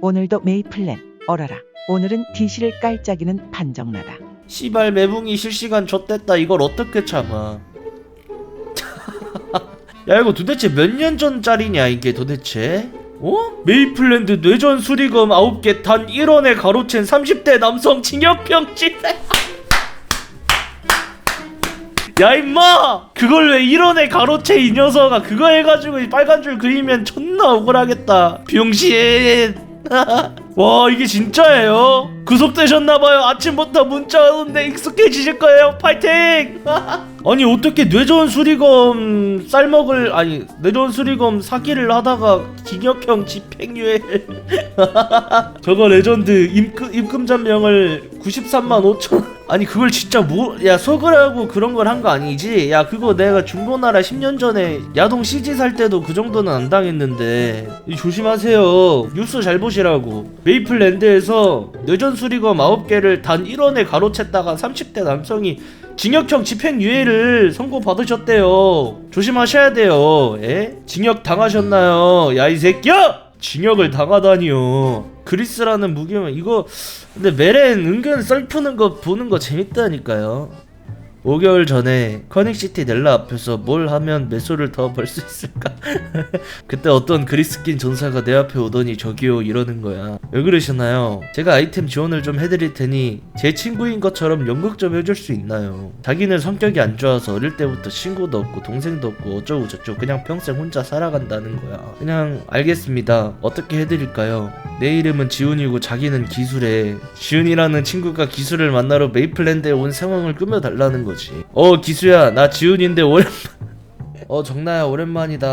오늘도 메이플랜 어라라. 오늘은 DC를 깔짝이는 반정나다. 씨발 매붕이 실시간 좆됐다. 이걸 어떻게 참아? 야 이거 도대체 몇 년 전짜리냐 이게 도대체? 어? 메이플랜드 뇌전 수리검 9개 단 1원에 가로챈 30대 남성 징역형 집에 야 임마! 그걸 왜 1원에 가로채 이 녀석아. 그거 해가지고 빨간 줄 그리면 존나 억울하겠다. 병신! 와 이게 진짜예요? 구속되셨나봐요. 아침부터 문자 오는데 익숙해지실 거예요. 파이팅! 아니 어떻게 뇌전 수리검 쌀먹을 아니 뇌전 수리검 사기를 하다가 징역형 집행유예를 저거 레전드 입금, 입금 잔명을 93만 5천 아니 그걸 진짜 뭐야 속으라고 그런 걸 한 거 아니지? 야 그거 내가 중고나라 10년 전에 야동 CG 살 때도 그 정도는 안 당했는데. 이 조심하세요. 뉴스 잘 보시라고. 메이플랜드에서 뇌전 수리검 9개를 단 1원에 가로챘다가 30대 남성이 징역형 집행유예를 선고받으셨대요. 조심하셔야 돼요. 예? 징역 당하셨나요? 야 이 새끼야 징역을 당하다니요. 그리스라는 무기면 이거 근데 메렌 은근 썰 푸는 거 보는 거 재밌다니까요 5개월 전에 커넥시티 넬라 앞에서 뭘 하면 매수를 더 벌 수 있을까? 그때 어떤 그리스킨 전사가 내 앞에 오더니 저기요 이러는 거야. 왜 그러시나요? 제가 아이템 지원을 좀 해드릴 테니 제 친구인 것처럼 연극 좀 해줄 수 있나요? 자기는 성격이 안 좋아서 어릴 때부터 친구도 없고 동생도 없고 어쩌고 저쩌고 그냥 평생 혼자 살아간다는 거야. 그냥 알겠습니다. 어떻게 해드릴까요? 내 이름은 지훈이고 자기는 기술에 지훈이라는 친구가 기술을 만나러 메이플랜드에 온 상황을 꾸며달라는 거 지. 어 기수야 나 지훈인데 오랜만. 어 정나야 오랜만이다.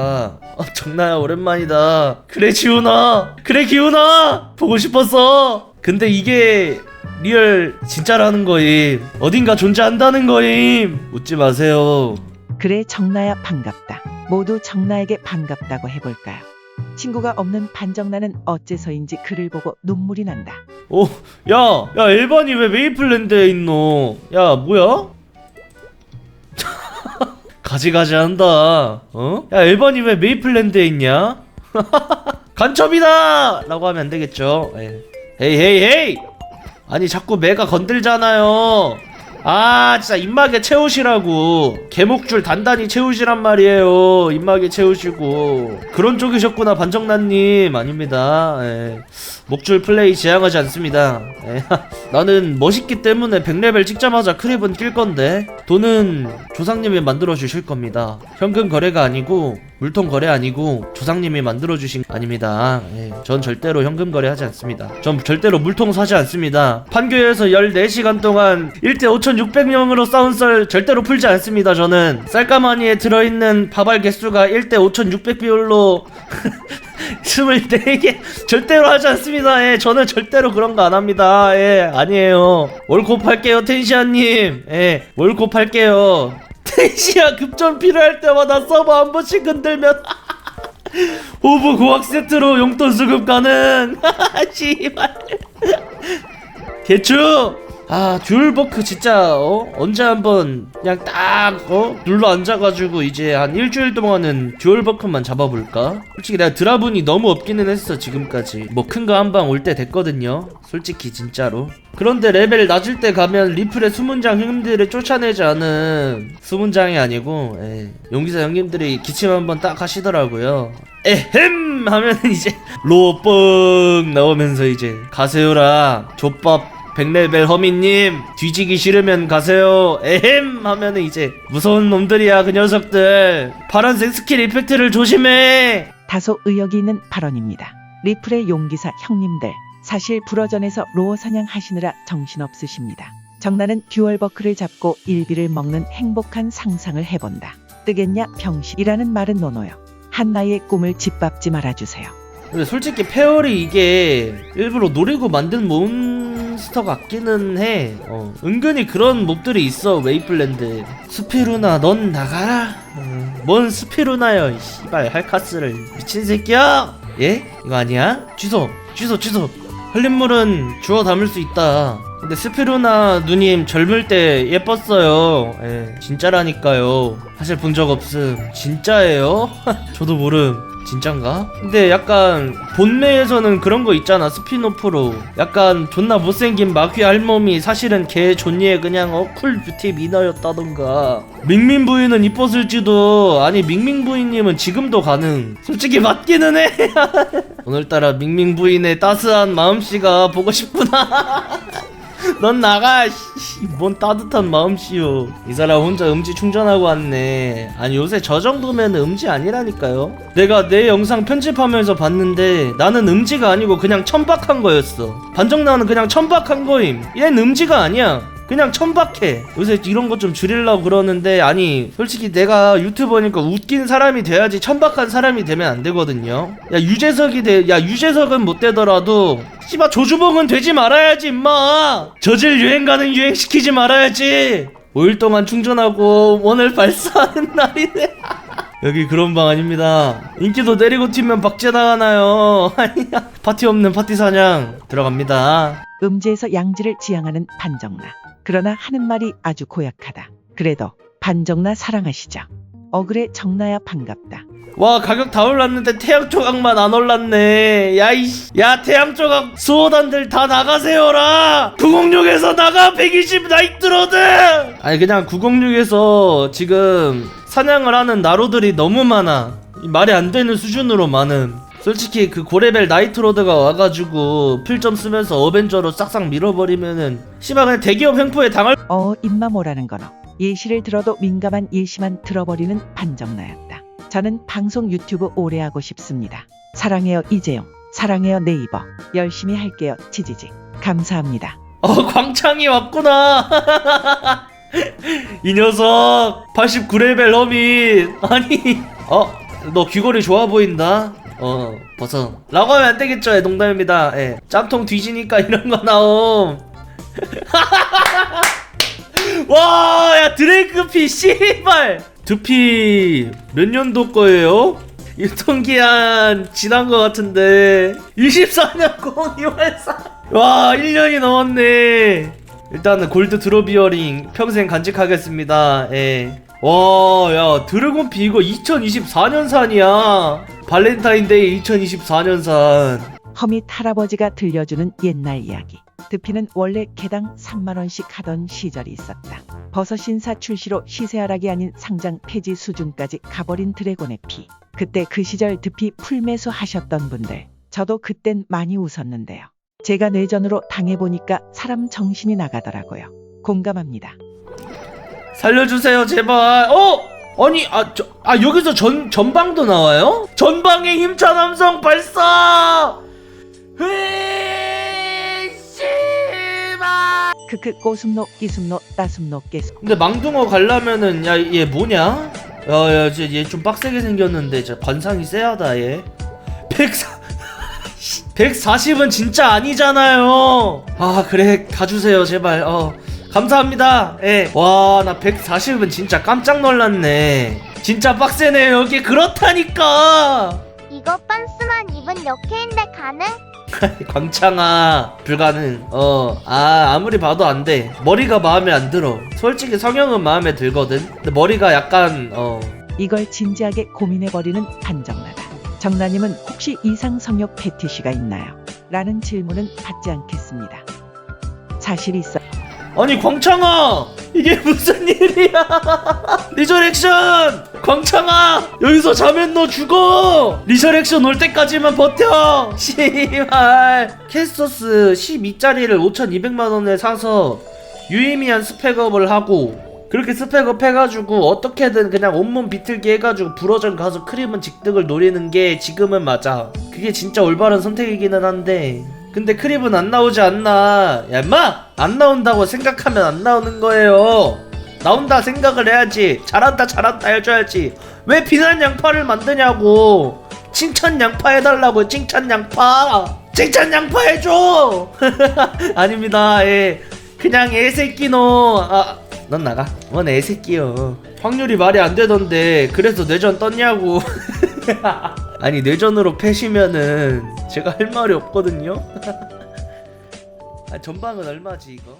어 정나야 오랜만이다. 그래 지훈아. 그래 기훈아. 보고 싶었어. 근데 이게 리얼 진짜라는 거임. 어딘가 존재한다는 거임. 웃지 마세요. 그래 정나야 반갑다. 모두 정나에게 반갑다고 해볼까요? 친구가 없는 반정나는 어째서인지 그를 보고 눈물이 난다. 오, 야, 야, 일반이 왜 메이플랜드에 있노? 야, 뭐야? 가지가지 한다. 어? 야, 일반이 왜 메이플랜드에 있냐? 간첩이다! 라고 하면 안 되겠죠. 예. 헤이, 헤이, 헤이! 아니, 자꾸 매가 건들잖아요. 아, 진짜 입마개 채우시라고. 개목줄 단단히 채우시란 말이에요. 입마개 채우시고. 그런 쪽이셨구나, 반정란님. 아닙니다. 예. 목줄 플레이 지향하지 않습니다. 예. 나는 멋있기 때문에 100레벨 찍자마자 크랩은 낄 건데 돈은 조상님이 만들어 주실 겁니다. 현금 거래가 아니고 물통 거래 아니고 조상님이 만들어 주신 거 아닙니다. 예. 전 절대로 현금 거래하지 않습니다. 전 절대로 물통 사지 않습니다. 판교에서 14시간 동안 1대 5,600명으로 싸운 썰 절대로 풀지 않습니다. 저는 쌀가마니에 들어있는 밥알 개수가 1대 5,600 비율로 24개 절대로 하지 않습니다. 예, 저는 절대로 그런 거 안 합니다. 예, 아니에요. 월급 할게요, 텐시아님. 예, 월급 할게요. 텐시아 급전 필요할 때마다 서버 한 번씩 흔들면 오브 고학 세트로 용돈 수급 가능. 씨발. 개추. 아 듀얼버크 진짜 어? 언제 한번 그냥 딱 어? 눌러 앉아가지고 이제 한 일주일 동안은 듀얼버크만 잡아볼까? 솔직히 내가 드라분이 너무 없기는 했어 지금까지. 뭐 큰 거 한 방 올 때 됐거든요. 솔직히 진짜로. 그런데 레벨 낮을 때 가면 리플의 수문장 형님들을 쫓아내지 않은 수문장이 아니고 예, 용기사 형님들이 기침 한번 딱 하시더라고요. 에헴! 하면 이제 로뻥 나오면서 이제 가세요라 족밥 100레벨 허미님 뒤지기 싫으면 가세요 에헴 하면은 이제 무서운 놈들이야 그 녀석들 파란색 스킬 이펙트를 조심해 다소 의욕이 있는 발언입니다. 리플의 용기사 형님들 사실 불어전에서 로어 사냥하시느라 정신없으십니다. 정나는 듀얼버크를 잡고 일비를 먹는 행복한 상상을 해본다. 뜨겠냐 병신이라는 말은 노노요. 한나의 꿈을 짓밟지 말아주세요. 근데 솔직히 페어리 이게 일부러 노리고 만든 몬스터 같기는 해. 어, 은근히 그런 몹들이 있어 웨이플랜드. 스피루나 넌 나가라. 어, 뭔 스피루나요 이 씨발 할카스를. 미친 새끼야. 예? 이거 아니야? 취소 취소 취소. 흘린 물은 주워 담을 수 있다. 근데 스피루나 누님 젊을 때 예뻤어요. 예 진짜라니까요. 사실 본 적 없음. 진짜예요? 저도 모름 진짠가? 근데 약간 본매에서는 그런 거 있잖아 스피노프로. 약간 존나 못생긴 마귀 할멈이 사실은 걔 존니의 그냥 어쿨 뷰티 미나였다던가. 밍밍 부인은 이뻤을지도. 아니 밍밍 부인님은 지금도 가능. 솔직히 맞기는 해. 오늘따라 밍밍 부인의 따스한 마음씨가 보고 싶구나 넌 나가 씨, 뭔 따뜻한 마음씨요. 이 사람 혼자 음지 충전하고 왔네. 아니 요새 저 정도면 음지 아니라니까요. 내가 내 영상 편집하면서 봤는데 나는 음지가 아니고 그냥 천박한 거였어. 반정나는 그냥 천박한 거임. 얘는 음지가 아니야 그냥 천박해. 요새 이런 거좀 줄이려고 그러는데 아니 솔직히 내가 유튜버니까 웃긴 사람이 돼야지 천박한 사람이 되면 안 되거든요. 야 유재석이 돼 야 유재석은 못 되더라도 씨발 조주봉은 되지 말아야지 임마. 저질 유행가는 유행시키지 말아야지. 5일 동안 충전하고 원을 발사하는 날이네. 여기 그런 방 아닙니다. 인기도 내리고 튀면 박제당하나요? 아니야 파티 없는 파티 사냥 들어갑니다. 음지에서 양지를 지향하는 반정나. 그러나 하는 말이 아주 고약하다. 그래도 반정나 사랑하시죠. 어그래 정나야 반갑다. 와 가격 다 올랐는데 태양 조각만 안 올랐네 야이씨 야 태양 조각 수호단들 다 나가세요라 906에서 나가 120 나이트로드 아니 그냥 906에서 지금 사냥을 하는 나로들이 너무 많아 이 말이 안 되는 수준으로 많음 솔직히 그 고레벨 나이트로드가 와가지고 필점 쓰면서 어벤져로 싹싹 밀어버리면은 씨발 그냥 대기업 횡포에 당할 어 입마 뭐라는 거너. 예시를 들어도 민감한 예시만 들어버리는 반정나였다. 저는 방송 유튜브 오래 하고 싶습니다. 사랑해요 이재용. 사랑해요 네이버. 열심히 할게요 치지직. 감사합니다. 어 광창이 왔구나 이 녀석 89레벨 허밋 아니 어 너 귀걸이 좋아 보인다 어 벗어 라고 하면 안 되겠죠 예, 농담입니다. 예. 짬통 뒤지니까 이런 거 나옴. 와야 드레이크피 씨발. 두피 몇 년도 거예요? 유통기한 지난 것 같은데. 24년 02월사 와 1년이 넘었네. 일단은 골드 드롭 이어링 평생 간직하겠습니다. 예. 와 야 드래곤피 이거 2024년산이야 발렌타인데이 2024년산 허밋 할아버지가 들려주는 옛날 이야기. 드피는 원래 개당 3만원씩 하던 시절이 있었다. 버섯 신사 출시로 시세 하락이 아닌 상장 폐지 수준까지 가버린 드래곤의 피. 그때 그 시절 드피 풀매수 하셨던 분들. 저도 그땐 많이 웃었는데요. 제가 뇌전으로 당해보니까 사람 정신이 나가더라고요. 공감합니다. 살려주세요 제발 어? 아니 아, 저, 아 여기서 전, 전방도 나와요? 전방의 힘찬 함성 발사 씨발 크크 꼬숨노 끼숨노 따숨노 깨숨. 근데 망둥어 가려면은 야 얘 뭐냐? 야야 얘좀 빡세게 생겼는데 진짜 관상이 세하다 얘 104 140은 진짜 아니잖아요 아 그래 가주세요 제발 어 감사합니다 예 와 나 140은 진짜 깜짝 놀랐네 진짜 빡세네 여기 그렇다니까 이거 빤스만 입은 역해인데 가능? 광창아 불가능 어아 아무리 봐도 안 돼 머리가 마음에 안 들어 솔직히 성형은 마음에 들거든 근데 머리가 약간 어 이걸 진지하게 고민해버리는 반정나다. 정나님은 혹시 이상 성욕 패티시가 있나요? 라는 질문은 받지 않겠습니다. 사실 있어. 아니 광창아! 이게 무슨 일이야? 리저렉션! 광창아! 여기서 자면 너 죽어! 리저렉션 올 때까지만 버텨! 씨발. 캐스터스 12짜리를 5200만원에 사서 유의미한 스펙업을 하고 그렇게 스펙업 해가지고 어떻게든 그냥 온몸 비틀기 해가지고 불어전 가서 크림은 직득을 노리는 게 지금은 맞아. 그게 진짜 올바른 선택이기는 한데 근데 크립은 안 나오지 않나? 야 임마! 안 나온다고 생각하면 안 나오는 거예요. 나온다 생각을 해야지. 잘한다 잘한다 해줘야지. 왜 비난 양파를 만드냐고. 칭찬 양파 해달라고 칭찬 양파! 칭찬 양파 해줘! 아닙니다. 예. 그냥 애새끼노. 아 넌 나가. 뭔 애새끼요 확률이 말이 안 되던데. 그래서 뇌전 떴냐고 아니 뇌전으로 패시면은 제가 할 말이 없거든요? 아 전방은 얼마지 이거